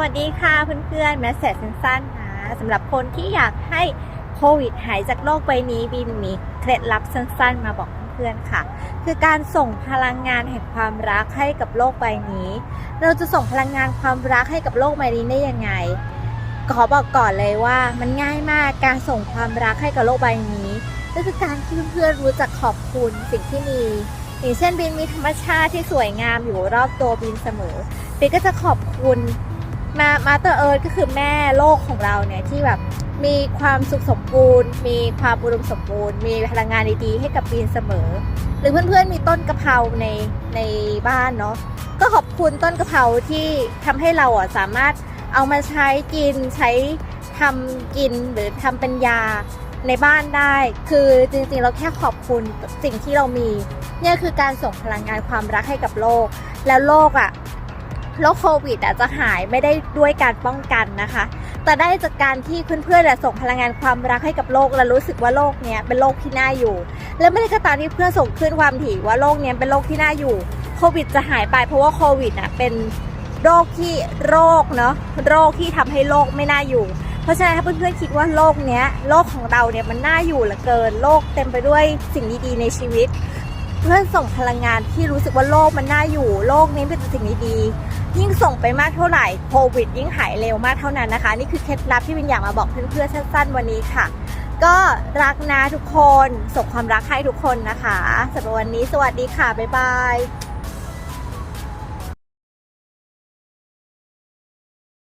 วัสดีค่ะเพื่อนๆแมสเซจสั้นๆนะสำหรับคนที่อยากให้โควิดหายจากโลกใบนี้บินมีเคล็ดลับสั้นๆ มาบอกเพื่อนๆค่ะ คือการส่งพลังงานแห่งความรักให้กับโลกใบนี้ เราจะส่งพลังงานความรักให้กับโลกใบนี้ได้ยังไงขอบอกก่อนเลยว่ามันง่ายมากการส่งความรักให้กับโลกใบนี้ก็คือการที่เพื่อนๆรู้จักขอบคุณสิ่งที่มีอย่างเช่นบินมีธรรมชาติที่สวยงามอยู่รอบตัวบินเสมอบินก็จะขอบคุณ มามาเตอร์เอิร์ธก็คือแม่โลกของเราเนี่ยที่แบบมีความสุขสมบูรณ์ มีความอุดมสมบูรณ์ มีพลังงานดีๆให้กับบินเสมอ หรือเพื่อนๆมีต้นกะเพราในในบ้านเนาะก็ขอบคุณต้นกะเพราที่ทำให้เราอะสามารถเอามาใช้กินใช้ทำกินหรือทำเป็นยาในบ้านได้ คือจริงๆเราแค่ขอบคุณสิ่งที่เรามี เนี่ยคือการส่งพลังงานความรักให้กับโลก แล้วโลกอะ่ะ โรคโควิดอะจะหายไม่ได้ด้วยการป้องกันนะคะ แต่ได้จากการที่เพื่อนๆส่งพลังงานความรักให้กับโลกและรู้สึกว่าโลกเนี้ยเป็นโลกที่น่าอยู่ และไม่ได้ก็ตามที่เพื่อนส่งขึ้นความถี่ว่าโลกเนี้ยเป็นโลกที่น่าอยู่โควิดจะหายไปเพราะว่าโควิดอะเป็นโรคที่โรคเนาะโรคที่ทำให้โลกไม่น่าอยู่ เพราะฉะนั้นถ้าเพื่อนๆคิดว่าโลกเนี้ยโลกของเราเนี่ยมันน่าอยู่เหลือเกินโลกเต็มไปด้วยสิ่งดีๆในชีวิต เพื่อนส่งพลังงานที่รู้สึกว่าโลกมันน่าอยู่โลกนี้เป็นสิ่งดีๆยิ่งส่งไปมากเท่าไหร่โควิดยิ่งหายเร็วมากเท่านั้นนะคะ นี่คือเคล็ดลับที่วินอยากมาบอกเพื่อนๆสั้น ๆ วันนี้ค่ะ ก็รักนะทุกคน ส่งความรักให้ทุกคนนะคะสำหรับวันนี้สวัสดีค่ะบ๊ายบาย